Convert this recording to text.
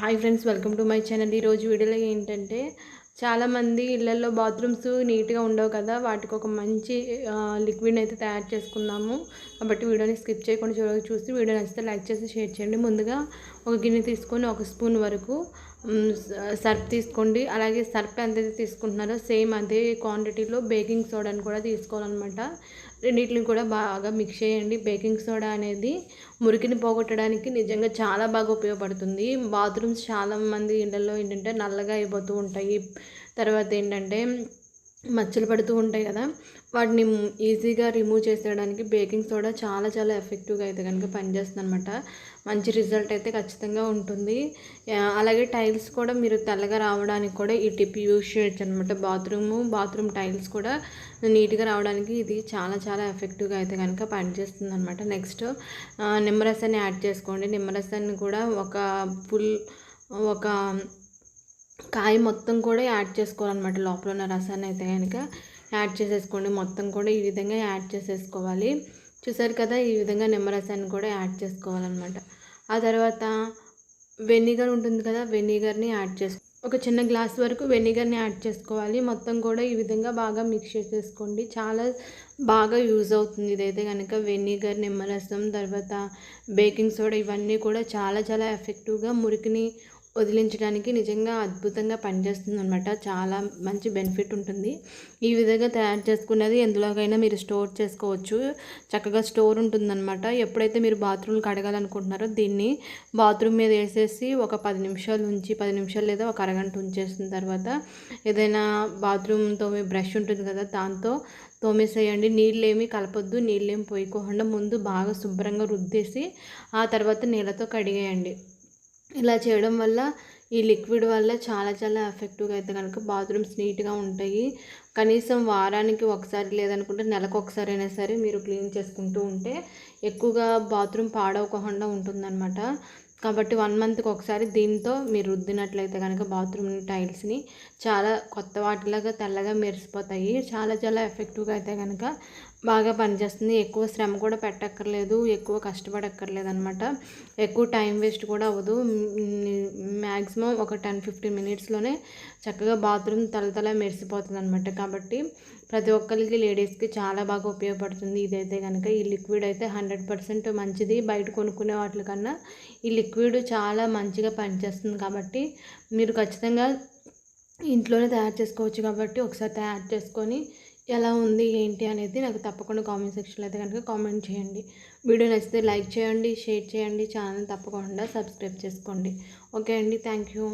Hi friends welcome to my channel. ఈరోజు వీడియోలో ఏంటంటే చాలామంది ఇళ్ళల్లో బాత్రూమ్స్ నీట్గా ఉండవు కదా వాటికి ఒక మంచి లిక్విడ్ అయితే తయారు చేసుకుందాము. కాబట్టి వీడియోని స్కిప్ చేయకుండా చూసి వీడియో నచ్చితే లైక్ చేసి షేర్ చేయండి. ముందుగా ఒక గిన్నె తీసుకొని ఒక స్పూన్ వరకు సర్ఫ్ తీసుకోండి. అలాగే సర్ఫ్ ఎంత తీసుకుంటున్నారో సేమ్ అదే క్వాంటిటీలో బేకింగ్ సోడాని కూడా తీసుకోవాలన్నమాట. రెండింటిని కూడా బాగా మిక్స్ చేయండి. బేకింగ్ సోడా అనేది మురికిని పోగొట్టడానికి నిజంగా చాలా బాగా ఉపయోగపడుతుంది. బాత్రూమ్స్ చాలామంది ఇళ్ళల్లో ఏంటంటే నల్లగా అయిపోతూ ఉంటాయి. తర్వాత ఏంటంటే మచ్చలు పడుతూ ఉంటాయి కదా వాటిని ఈజీగా రిమూవ్ చేసేయడానికి బేకింగ్ సోడా చాలా చాలా ఎఫెక్టివ్గా అయితే కనుక పనిచేస్తుంది అనమాట మంచి రిజల్ట్ అయితే ఖచ్చితంగా ఉంటుంది. అలాగే టైల్స్ కూడా మీరు తెల్లగా రావడానికి కూడా ఈ టిప్ యూజ్ చేయొచ్చు అనమాట బాత్రూము బాత్రూమ్ టైల్స్ కూడా నీట్గా రావడానికి ఇది చాలా చాలా ఎఫెక్టివ్గా అయితే కనుక పనిచేస్తుంది అనమాట నెక్స్ట్ నిమ్మరసాన్ని యాడ్ చేసుకోండి. నిమ్మరసాన్ని కూడా ఒక ఫుల్ ఒక కాయ మొత్తం కూడా యాడ్ చేసుకోవాలన్నమాట. లోపల ఉన్న రసాన్ని అయితే కనుక యాడ్ చేసేసుకోండి. మొత్తం కూడా ఈ విధంగా యాడ్ చేసేసుకోవాలి. చూసారు కదా ఈ విధంగా నిమ్మరసాన్ని కూడా యాడ్ చేసుకోవాలన్నమాట. ఆ తర్వాత వెనిగర్ ఉంటుంది కదా వెనిగర్ని యాడ్ చేసు ఒక చిన్న గ్లాస్ వరకు వెనిగర్ని యాడ్ చేసుకోవాలి. మొత్తం కూడా ఈ విధంగా బాగా మిక్స్ చేసేసుకోండి. చాలా బాగా యూజ్ అవుతుంది ఇదైతే కనుక వెనిగర్ నిమ్మరసం తర్వాత బేకింగ్ సోడా ఇవన్నీ కూడా చాలా చాలా ఎఫెక్టివ్గా మురికిని వదిలించడానికి నిజంగా అద్భుతంగా పనిచేస్తుంది అనమాట చాలా మంచి బెనిఫిట్ ఉంటుంది. ఈ విధంగా తయారు చేసుకున్నది ఎందులోకైనా మీరు స్టోర్ చేసుకోవచ్చు. చక్కగా స్టోర్ ఉంటుందన్నమాట. ఎప్పుడైతే మీరు బాత్రూమ్ కడగాలనుకుంటున్నారో దీన్ని బాత్రూమ్ మీద వేసేసి ఒక పది నిమిషాలు ఉంచి పది నిమిషాలు లేదా ఒక అరగంట ఉంచేసిన తర్వాత ఏదైనా బాత్రూమ్ తోమే బ్రష్ ఉంటుంది కదా దాంతో తోమేసేయండి. నీళ్ళు కలపొద్దు నీళ్ళు ఏమి పోయికోకుండా ముందు బాగా శుభ్రంగా రుద్దేసి ఆ తర్వాత నీళ్ళతో కడిగేయండి. ఇలా చేయడం వల్ల ఈ లిక్విడ్ వల్ల చాలా చాలా ఎఫెక్టివ్గా అయితే కనుక బాత్రూమ్స్ నీట్గా ఉంటాయి. కనీసం వారానికి ఒకసారి లేదనుకుంటే నెలకు ఒకసారి అయినా సరే మీరు క్లీన్ చేసుకుంటూ ఉంటే ఎక్కువగా బాత్రూమ్ పాడవకుండా ఉంటుందన్నమాట. కాబట్టి వన్ మంత్కి ఒకసారి దీంతో మీరు రుద్దినట్లయితే కనుక బాత్రూమ్ టైల్స్ని చాలా కొత్త వాటిలాగా తెల్లగా మెరిసిపోతాయి. చాలా చాలా ఎఫెక్టివ్గా అయితే కనుక బాగా పనిచేస్తుంది. ఎక్కువ శ్రమ కూడా పెట్టక్కర్లేదు. ఎక్కువ కష్టపడక్కర్లేదు అనమాట ఎక్కువ టైం వేస్ట్ కూడా అవ్వదు. మ్యాక్సిమం ఒక టెన్ ఫిఫ్టీన్ మినిట్స్లోనే చక్కగా బాత్రూమ్ తలతల మెరిసిపోతుంది అనమాట కాబట్టి ప్రతి ఒక్కరికి లేడీస్కి చాలా బాగా ఉపయోగపడుతుంది. ఇదైతే కనుక ఈ లిక్విడ్ అయితే హండ్రెడ్ పర్సెంట్ మంచిది. బయట కొనుక్కునే వాటికన్నా ఈ లిక్విడ్ చాలా మంచిగా పనిచేస్తుంది కాబట్టి మీరు ఖచ్చితంగా ఇంట్లోనే తయారు చేసుకోవచ్చు కాబట్టి ఒకసారి తయారు చేసుకొని ఎలా ఉంది ఏంటి అనేది నాకు తప్పకుండా కామెంట్ సెక్షన్లో అయితే కనుక కామెంట్ చేయండి. వీడియో నచ్చితే లైక్ చేయండి షేర్ చేయండి ఛానల్ తప్పకుండా సబ్స్క్రైబ్ చేసుకోండి. ఓకే అండి. Thank you.